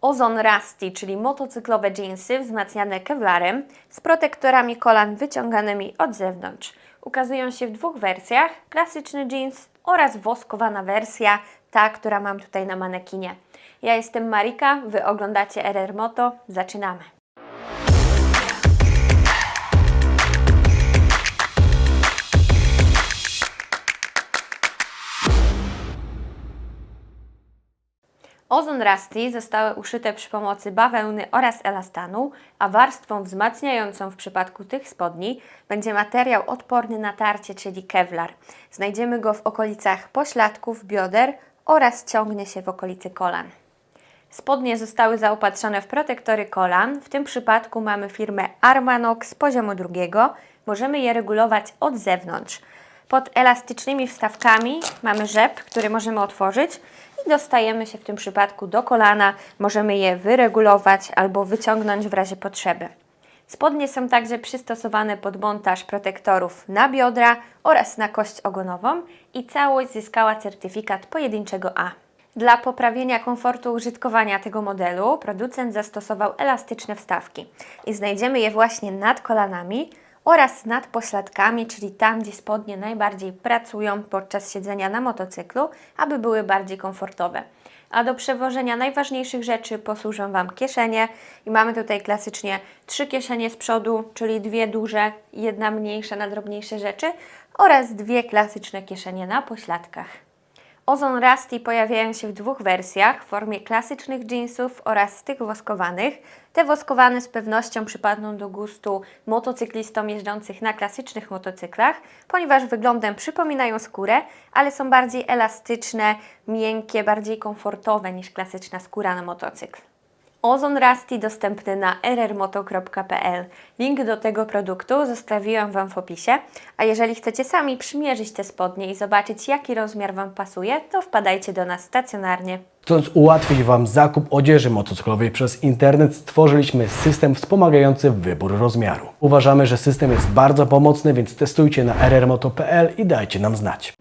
Ozon Rusty, czyli motocyklowe jeansy wzmacniane kevlarem z protektorami kolan wyciąganymi od zewnątrz. Ukazują się w dwóch wersjach: klasyczny jeans oraz woskowana wersja, ta, która mam tutaj na manekinie. Ja jestem Marika, wy oglądacie RR Moto. Zaczynamy. Ozon Rusty zostały uszyte przy pomocy bawełny oraz elastanu, a warstwą wzmacniającą w przypadku tych spodni będzie materiał odporny na tarcie, czyli kevlar. Znajdziemy go w okolicach pośladków, bioder oraz ciągnie się w okolicy kolan. Spodnie zostały zaopatrzone w protektory kolan. W tym przypadku mamy firmę Armanox z poziomu drugiego. Możemy je regulować od zewnątrz. Pod elastycznymi wstawkami mamy rzep, który możemy otworzyć dostajemy się w tym przypadku do kolana. Możemy je wyregulować albo wyciągnąć w razie potrzeby. Spodnie są także przystosowane pod montaż protektorów na biodra oraz na kość ogonową i całość zyskała certyfikat pojedynczego A. Dla poprawienia komfortu użytkowania tego modelu producent zastosował elastyczne wstawki i znajdziemy je właśnie nad kolanami oraz nad pośladkami, czyli tam, gdzie spodnie najbardziej pracują podczas siedzenia na motocyklu, aby były bardziej komfortowe. A do przewożenia najważniejszych rzeczy posłużą Wam kieszenie i mamy tutaj klasycznie trzy kieszenie z przodu, czyli dwie duże, jedna mniejsza na drobniejsze rzeczy oraz dwie klasyczne kieszenie na pośladkach. Ozon Rusty pojawiają się w dwóch wersjach, w formie klasycznych jeansów oraz tych woskowanych. Te woskowane z pewnością przypadną do gustu motocyklistom jeżdżących na klasycznych motocyklach, ponieważ wyglądem przypominają skórę, ale są bardziej elastyczne, miękkie, bardziej komfortowe niż klasyczna skóra na motocykl. Ozon Rusty dostępny na rrmoto.pl. Link do tego produktu zostawiłam Wam w opisie, a jeżeli chcecie sami przymierzyć te spodnie i zobaczyć jaki rozmiar Wam pasuje, to wpadajcie do nas stacjonarnie. Chcąc ułatwić Wam zakup odzieży motocyklowej przez internet, stworzyliśmy system wspomagający wybór rozmiaru. Uważamy, że system jest bardzo pomocny, więc testujcie na rrmoto.pl i dajcie nam znać.